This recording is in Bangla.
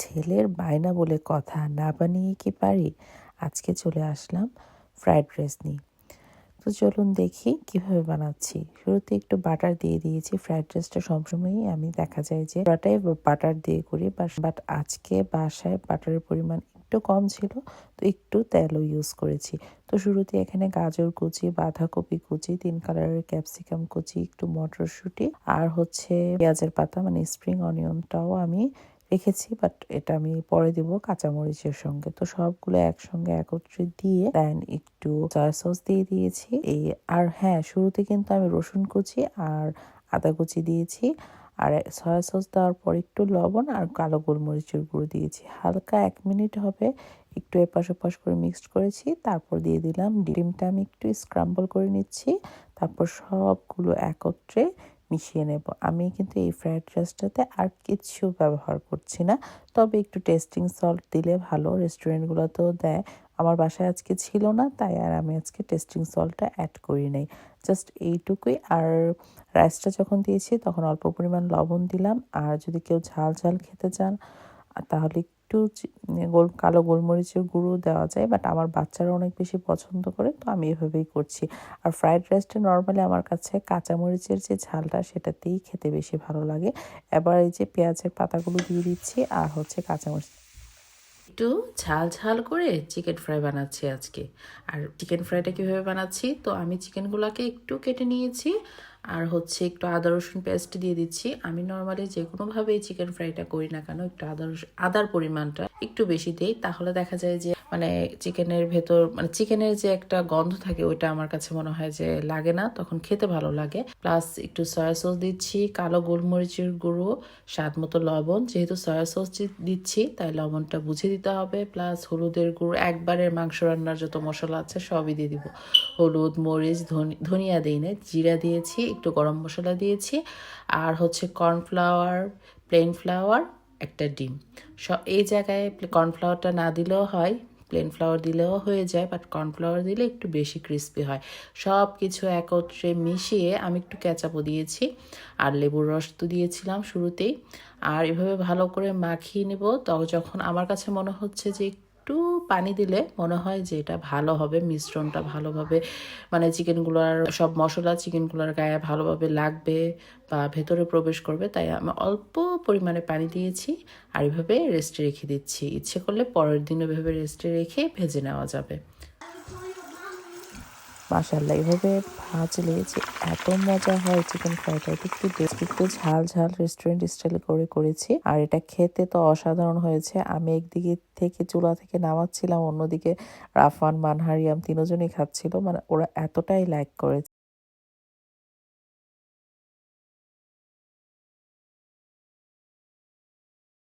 ছেলের বায়না বলে কথা না বানিয়ে কি পারি? আজকে চলে আসলাম ফ্রাইড রাইস নিয়ে। তো চলুন দেখি কীভাবে বানাচ্ছি। শুরুতে একটু বাটার দিয়ে দিয়েছি। ফ্রাইড রাইসটা সবসময়ই আমি দেখা যায় যে পুরাটাই বাটার দিয়ে করি, বাট আজকে বাসায় বাটারের পরিমাণ একটু কম ছিল, তো একটু তেলও ইউজ করেছি। তো শুরুতে এখানে গাজর কুচি, বাঁধাকপি কুচি, তিন কালারের ক্যাপসিকাম কুচি, একটু মটরশুঁটি, আর হচ্ছে পেঁয়াজের পাতা মানে স্প্রিং অনিয়নটাও আমি রেখেছি বাট এটা আমি পরে দিব কাঁচামরিচের সঙ্গে। তো সবগুলো একসঙ্গে একত্রে দিয়ে দেন একটু সয়া সস দিয়ে দিয়েছি। এই আর হ্যাঁ শুরুতে কিন্তু আমি রসুন কুচি আর আদা কুচি দিয়েছি। আর সয়া সস দেওয়ার পর একটু লবণ আর কালো গোলমরিচের গুঁড়ো দিয়েছি। হালকা এক মিনিট হবে, একটু এপাশ ওপাশ করে মিক্সড করেছি। তারপর দিয়ে দিলাম ডিমটা আমি একটু স্ক্রাম্বল করে নিচ্ছি। তারপর সবগুলো একত্রে মিশিয়ে নেব। আমি কিন্তু এই ফ্রায়েড রাইসটাতে আর কিছু ব্যবহার করছি না। তবে একটু টেস্টিং সল্ট দিলে ভালো। রেস্টুরেন্টগুলোতেও দেয়। আমার বাসায় আজকে ছিল না, তাই আর আমি আজকে টেস্টিং সল্টটা অ্যাড করি নাই। জাস্ট এইটুকুই। আর রাইসটা যখন দিয়েছি, তখন অল্প পরিমাণ লবণ দিলাম। আর যদি কেউ ঝাল ঝাল খেতে চান, তাহলে একটু গোল, কালো গোলমরিচের গুঁড়ো দেওয়া যায় বাট আমার বাচ্চারা অনেক বেশি পছন্দ করে, তো আমি এভাবেই করছি। আর ফ্রাইড রাইসটা নর্মালি আমার কাছে কাঁচামরিচের যে ঝালটা, সেটাতেই খেতে বেশি ভালো লাগে। এবার এই যে পেঁয়াজের পাতাগুলো দিয়ে দিচ্ছি, আর হচ্ছে কাঁচামরিচ। একটু ঝাল ঝাল করে চিকেন ফ্রাই বানাচ্ছি আজকে। আর চিকেন ফ্রাইটা কীভাবে বানাচ্ছি? তো আমি চিকেনগুলোকে একটু কেটে নিয়েছি আর হচ্ছে একটু আদা রসুন পেস্ট দিয়ে দিচ্ছি। আমি নর্মালি যে কোনোভাবেই চিকেন ফ্রাইটা করি না কেন, একটু আদা রসুন আদার পরিমাণটা একটু বেশি দিই। তাহলে দেখা যায় যে মানে চিকেনের ভেতর মানে চিকেনের যে একটা গন্ধ থাকে, ওইটা আমার কাছে মনে হয় যে লাগে না, তখন খেতে ভালো লাগে। প্লাস একটু সয়া সস দিচ্ছি, কালো গোলমরিচের গুঁড়ো, স্বাদ মতো লবণ। যেহেতু সয়া সস দিচ্ছি, তাই লবণটা বুঝে দিতে হবে। প্লাস হলুদের গুঁড়ো, একবারের মাংস রান্নার যত মশলা আছে, সবই দিয়ে দিব। হলুদ, মরিচ ধনিয়া দিই না জিরা দিয়েছি একটু গরম মশলা দিয়েছি। আর হচ্ছে কর্নফ্লাওয়ার, প্লেন ফ্লাওয়ার, একটা ডিম। সব এই জায়গায় কর্নফ্লাওয়ারটা না দিলেও হয়, প্লেন ফ্লাওয়ার দিলেও হয়ে যায়, বাট কর্নফ্লাওয়ার দিলে একটু বেশি ক্রিস্পি হয়। সব কিছু একত্রে মিশিয়ে আমি একটু ক্যাচাপও দিয়েছি, আর লেবুর রস তো দিয়েছিলাম শুরুতেই। আর এভাবে ভালো করে মাখিয়ে নেব তখন যখন আমার কাছে মনে হচ্ছে যে একটু পানি দিলে মনে হয় যে এটা ভালো হবে, মিশ্রণটা ভালোভাবে মানে চিকেনগুলোর সব মশলা চিকেনগুলোর গায়ে ভালোভাবে লাগবে বা ভেতরে প্রবেশ করবে, তাই আমি অল্প পরিমাণে পানি দিয়েছি আর এভাবে রেস্টে রেখে দিচ্ছি। ইচ্ছে করলে পরের দিন ওইভাবে রেস্টে রেখে ভেজে নেওয়া যাবে। মাসাল্লাহ এভাবে ভাজলে যে এত মজা হয় চিকেন ফ্রাইটা এটা একটু একটু ঝাল ঝাল রেস্টুরেন্ট স্টাইলে করে করেছি। আর এটা খেতে তো অসাধারণ হয়েছে। আমি একদিকে থেকে চুলা থেকে নামাচ্ছিলাম, অন্যদিকে রাফান মানহারিয়াম তিনজনই খাচ্ছিল। মানে ওরা এতটাই লাইক করেছে।